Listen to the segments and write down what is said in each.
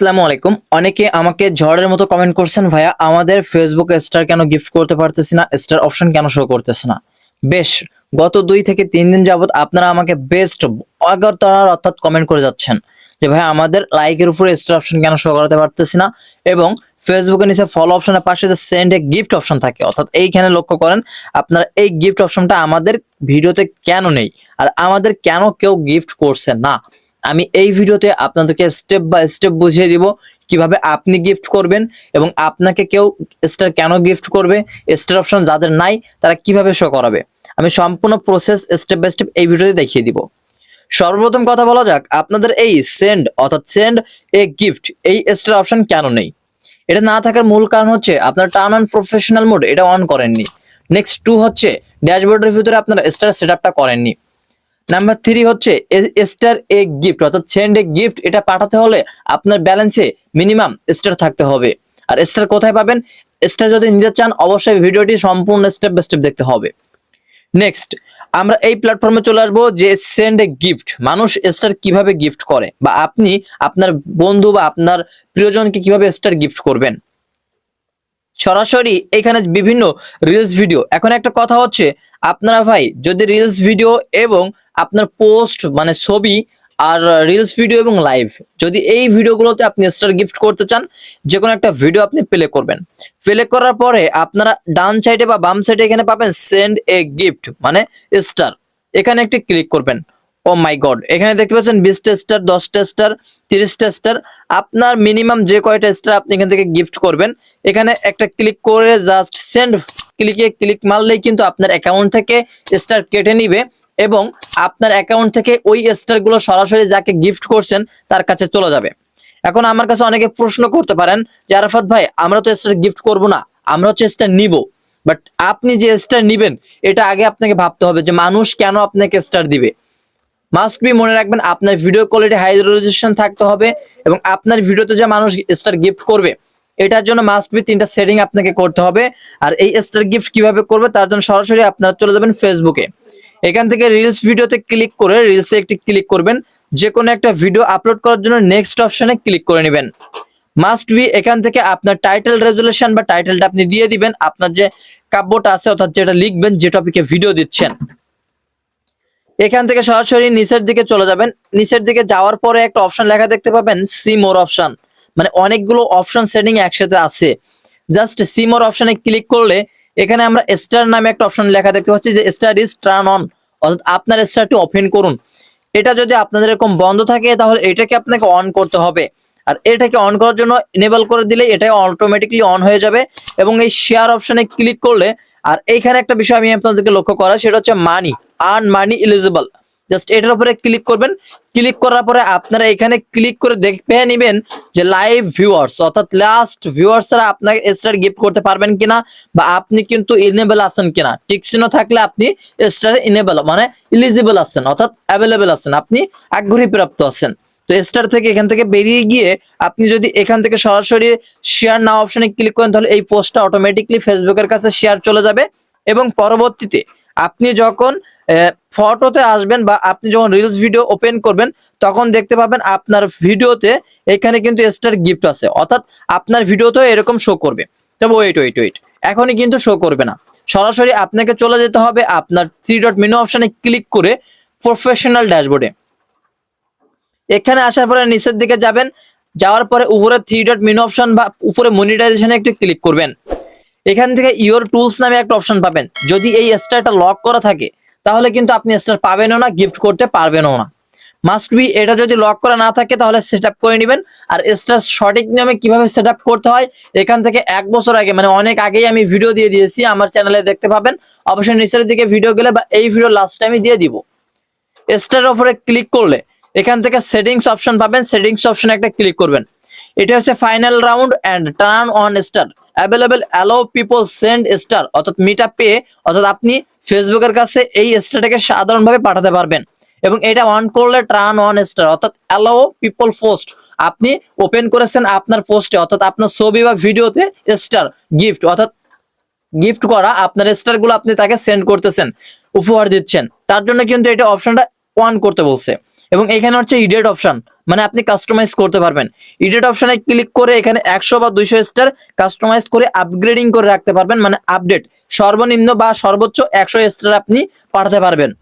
আসসালামু আলাইকুম। অনেকে আমাকে ঝড়ের মতো কমেন্ট করছেন, ভাইয়া, আমাদের ফেসবুকে স্টার কেন গিফট করতে পারতেছি না? স্টার অপশন কেন শো করতেছে না? বেশ, গত দুই থেকে তিন দিন যাবত আপনারা আমাকে বেস্ট অগরতলার অর্থাৎ কমেন্ট করে যাচ্ছেন যে ভাই আমাদের লাইকের উপরে স্টার অপশন কেন শো করাতে পারতেছি না? এবং ফেসবুকের নিচে ফলো অপশনের পাশে যে সেন্ড এ গিফট অপশন থাকে, অর্থাৎ এইখানে লক্ষ্য করেন, আপনারা এই গিফট অপশনটা আমাদের ভিডিওতে কেন নেই? আর আমাদের কেন কেউ গিফট করছে না? আমি এই ভিডিওতে আপনাদেরকে স্টেপ বাই স্টেপ বুঝিয়ে দিব কীভাবে আপনি গিফট করবেন এবং আপনাকে কেউ স্টার কেন গিফট করবে স্টার অপশন যাদের নাই তারা কীভাবে শো করাবে। আমি সম্পূর্ণ প্রসেস স্টেপ বাই স্টেপ এই ভিডিওতে দেখিয়ে দিব। সর্বপ্রথম কথা বলা যাক, আপনাদের এই সেন্ড অর্থাৎ সেন্ড এ গিফট এই স্টার অপশন কেন নেই? এটা না থাকার মূল কারণ হচ্ছে আপনার টার্ন অন প্রফেশনাল মোড এটা অন করেননি। নেক্সট টু হচ্ছে ড্যাশবোর্ডের ভিতরে আপনারা স্টার সেট আপটা করেননি। নাম্বার থ্রি হচ্ছে স্টার এ গিফট অর্থাৎ সেন্ড এ গিফট এটা পাঠাতে হলে আপনার ব্যালেন্সে মিনিমাম স্টার থাকতে হবে। আর স্টার কোথায় পাবেন? স্টার যদি নিতে চান, অবশ্যই ভিডিওটি সম্পূর্ণ স্টেপ বাই স্টেপ দেখতে হবে। নেক্সট আমরা এই প্ল্যাটফর্মে চলে আসব যে সেন্ড এ গিফট মানুষ স্টার কীভাবে গিফট করে? বা আপনি আপনার বন্ধু বা আপনার প্রিয়জনকে কীভাবে স্টার গিফট করবেন? সরাসরি এখানে বিভিন্ন রিলস ভিডিও এখন একটা কথা হচ্ছে, আপনারা ভাই, যদি রিলস ভিডিও এবং আপনার পোস্ট মানে ছবি আর রিলস ভিডিও এবং লাইভ যদি এই ভিডিওগুলোতে আপনি স্টার গিফট করতে চান যে কোনো একটা ভিডিও আপনি প্লে করবেন। প্লে করার পরে আপনারা ডান সাইডে বা বাম সাইডে এখানে পাবেন সেন্ড এ গিফট মানে স্টার এখানে একটি ক্লিক করবেন। ও মাই গড এখানে দেখতে পাচ্ছেন বিশটা স্টার দশটা স্টার তিরিশটা স্টার আপনার মিনিমাম যে কয়টা স্টার আপনি এখান থেকে গিফট করবেন, এখানে একটা ক্লিক করে জাস্ট সেন্ড ক্লিকে ক্লিক মারলেই কিন্তু আপনার অ্যাকাউন্ট থেকে স্টার কেটে নিবে। এবং আপনার অ্যাকাউন্ট থেকে ওই স্টারগুলো সরাসরি যাকে গিফট করছেন, তার কাছে চলে যাবে। এখন আমার কাছে অনেকে প্রশ্ন করতে পারেন যে, আরাফাত ভাই, আমরা তো স্টার গিফট করব না, আমরা হচ্ছে স্টার নিব। বাট আপনি যে স্টার নিবেন, এটা আগে আপনাকে ভাবতে হবে যে, মানুষ কেন আপনাকে স্টার দিবে? মাস্ট বি মনে রাখবেন, আপনার ভিডিও কোয়ালিটি হাই থাকতে হবে এবং আপনার ভিডিওতে যে মানুষ স্টার গিফট করবে, এটার জন্য মাস্ট বি তিনটা সেটিং আপনাকে করতে হবে। আর এই স্টার গিফট কীভাবে করবে, তার জন্য সরাসরি আপনারা চলে যাবেন ফেসবুকে এখান থেকে রিলস ভিডিওতে ক্লিক করে রিলসে একটি ক্লিক করবেন। যে কোনো একটা ভিডিও আপলোড করার জন্য নেক্সট অপশানে ক্লিক করে নেবেন। মাস্ট বি এখান থেকে আপনার টাইটেল রেজুলেশন বা টাইটেলটা আপনি দিয়ে দিবেন। আপনার যে কাব্যটা আছে অর্থাৎ যেটা লিখবেন, যে টপিকে ভিডিও দিচ্ছেন। এখান থেকে সরাসরি নিচের দিকে চলে যাবেন। নিচের দিকে যাওয়ার পরে একটা অপশন লেখা দেখতে পাবেন সি মোর অপশন মানে অনেকগুলো অপশন সেটিং একসাথে আছে। জাস্ট সি মোর অপশনে ক্লিক করলে এখানে আমরা স্টার নামে একটা অপশন লেখা দেখতে পাচ্ছি যে স্টার ইজ টার্ন অন অর্থাৎ আপনার স্টারটি অফেন করুন। এটা যদি আপনাদের এরকম বন্ধ থাকে, তাহলে এটাকে আপনাকে অন করতে হবে। আর এটাকে অন করার জন্য এনেবল করে দিলে এটাই অটোমেটিকলি অন হয়ে যাবে এবং এই শেয়ার অপশনে ক্লিক করলে, আর এইখানে একটা বিষয় আমি আপনাদেরকে লক্ষ্য করা, সেটা হচ্ছে money earn money eligible just এটার উপরে ক্লিক করবেন। ক্লিক করার পরে আপনারা এখানে ক্লিক করে দেখে নেবেন যে লাইভ ভিউয়ার্স অর্থাৎ লাস্ট ভিউয়ার্সরা আপনাকে স্টার গিফট করতে পারবেন কিনা বা আপনি কিন্তু ইনেবল আছেন কিনা। টিক চিহ্ন থাকলে আপনি স্টার ইনেবল মানে ইলিজিবল আছেন, অর্থাৎ অ্যাভেলেবেল আছেন, আপনি আগ্রহী প্রাপ্ত আছেন। তো স্টার থেকে এখান থেকে বেরিয়ে গিয়ে আপনি যদি এখান থেকে সরাসরি শেয়ার নাও অপশনে ক্লিক করেন, তাহলে এই পোস্টটা অটোমেটিকলি ফেসবুকের কাছে শেয়ার চলে যাবে। এবং পরবর্তীতে আপনি যখন ফটোতে আসবেন বা আপনি যখন রিলস ভিডিও ওপেন করবেন, তখন দেখতে পাবেন আপনার ভিডিওতে এখানে কিন্তু স্টার গিফট আছে। অর্থাৎ আপনার ভিডিওতেও এরকম শো করবে। তবে ওয়েট ওয়েট ওয়েট এখনই কিন্তু শো করবে না। সরাসরি আপনাকে চলে যেতে হবে আপনার থ্রি ডট মেনু অপশনে ক্লিক করে প্রফেশনাল ড্যাশবোর্ডে এখানে আসার পরে নিচের দিকে যাবেন। যাওয়ার পরে উপরে থ্রি ডট মেনু অপশন বা উপরে মনিটাইজেশনে একটু ক্লিক করবেন। এখান থেকে ইওর টুলস নামে একটা অপশন পাবেন। যদি এই স্টারটা লক করা থাকে তাহলে কিন্তু আপনি স্টার পাবেনও না গিফট করতে পারবেনও না। মাস্ট বি এটা যদি লক করা না থাকে তাহলে সেট করে নেবেন। আর স্টার সঠিক নিয়মে কীভাবে সেট করতে হয়, এখান থেকে এক বছর আগে মানে অনেক আগেই আমি ভিডিও দিয়ে দিয়েছি, আমার চ্যানেলে দেখতে পাবেন। অবশ্যই নিচের দিকে ভিডিও গেলে বা এই ভিডিও লাস্ট টাইমে দিয়ে দিব। স্টার ওপরে ক্লিক করলে এখান থেকে সেটিংস অপশন পাবেন। সেটিংস অপশনে একটা ক্লিক করবেন। এটা হচ্ছে final round and turn on star available allow people send star অর্থাৎ মিটা পেয়ে, অর্থাৎ আপনি ফেসবুকের কাছে এই স্টারটাকে সাধারণভাবে পাঠাতে পারবেন। এবং এটা অন করলে ট্রান অন স্টার অর্থাৎ অ্যালো পিপল পোস্ট আপনি ওপেন করেছেন আপনার পোস্টে অর্থাৎ আপনার ছবি বা ভিডিওতে স্টার গিফট অর্থাৎ গিফট করা আপনার স্টারগুলো আপনি তাকে সেন্ড করতেছেন, উপহার দিচ্ছেন। তার জন্য কিন্তু এটা অপশনটা অন করতে বলছে। এবং এখানে হচ্ছে ইডিয়েট অপশন মানে আপনি কাস্টমাইজ করতে পারবেন। এডিট অপশনে ক্লিক করে এখানে একশো বা দুইশো স্টার কাস্টমাইজ করে আপগ্রেডিং করে রাখতে পারবেন। মানে আপডেট সর্বনিম্ন বা সর্বোচ্চ একশো স্টার আপনি পাঠাতে পারবেন।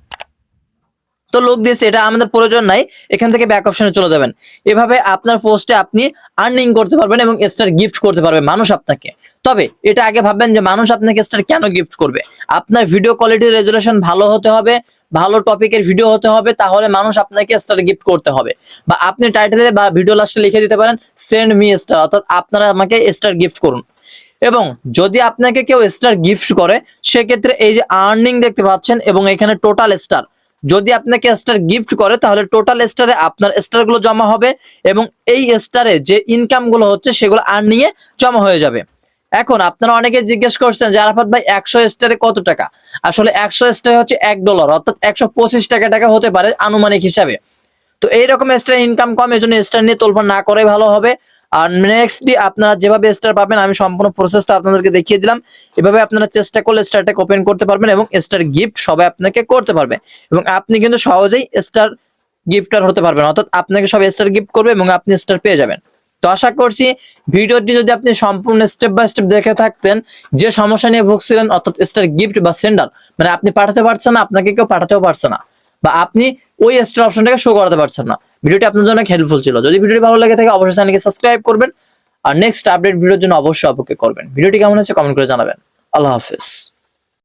তো লোক দিয়েছে, এটা আমাদের প্রয়োজন নাই, এখান থেকে ব্যাক অপশনে চলে যাবেন। এভাবে আপনার পোস্টে আপনি আর্নিং করতে পারবেন এবং স্টার গিফট করতে পারবে মানুষ আপনাকে। তবে এটা আগে ভাববেন যে মানুষ আপনাকে স্টার কেন গিফট করবে? আপনার ভিডিও কোয়ালিটি রেজুলেশন ভালো হতে হবে, ভালো টপিকের ভিডিও হতে হবে, তাহলে মানুষ আপনাকে স্টার গিফট করতে হবে। বা আপনি টাইটেলে বা ভিডিও লাস্টে লিখে দিতে পারেন সেন্ড মি স্টার অর্থাৎ আপনারা আমাকে স্টার গিফট করুন। এবং যদি আপনাকে কেউ স্টার গিফট করে, সেক্ষেত্রে এই যে আর্নিং দেখতে পাচ্ছেন এবং এখানে টোটাল স্টার যদি আপনাকে স্টার গিফট করে, তাহলে টোটাল স্টারে আপনার স্টারগুলো জমা হবে এবং এই স্টারে যে ইনকামগুলো হচ্ছে, সেগুলো আর্নিং এ জমা হয়ে যাবে। এখন আপনারা অনেকে জিজ্ঞেস করছেন যে, আরাফাত ভাই, একশো স্টারে কত টাকা? আসলে একশো স্টারে হচ্ছে এক ডলার অর্থাৎ একশো পঁচিশ টাকা টাকা হতে পারে আনুমানিক হিসাবে। তো এইরকম স্টার ইনকাম কম এই জন্য স্টার নিয়ে তোলফার না করে ভালো হবে। আর নেক্সটলি আপনারা যেভাবে স্টার পাবেন, আমি সম্পূর্ণ প্রসেসটা আপনাদেরকে দেখিয়ে দিলাম। এভাবে আপনারা চেষ্টা করলে স্টারটাকে ওপেন করতে পারবেন এবং স্টার গিফট সবাই আপনাকে করতে পারবে। এবং আপনি কিন্তু সহজেই স্টার গিফটার হতে পারবেন অর্থাৎ আপনাকে সব স্টার গিফট করবে এবং আপনি স্টার পেয়ে যাবেন। তো আশা করছি ভিডিওটি যদি আপনি সম্পূর্ণ স্টেপ বাই স্টেপ দেখে থাকতেন, যে সমস্যা নিয়ে ভুগছিলেন, অর্থাৎ স্টার গিফট বা সেন্ডার মানে আপনি পাঠাতে পারছেন না, আপনাকে কেউ পাঠাতেও পারছে না, বা আপনি ওই স্টার অপশনটাকে শো করাতে পারছেন না। ভিডিওটি আপনার জন্য হেল্পফুল ছিল। যদি ভিডিওটি ভালো লাগে থাকে, অবশ্যই চ্যানেলকে সাবস্ক্রাইব করবেন, আর নেক্সট আপডেট ভিডিওর জন্য অবশ্যই অপেক্ষা করবেন। ভিডিওটি কেমন হয়েছে কমেন্ট করে জানাবেন। আল্লাহ হাফেজ।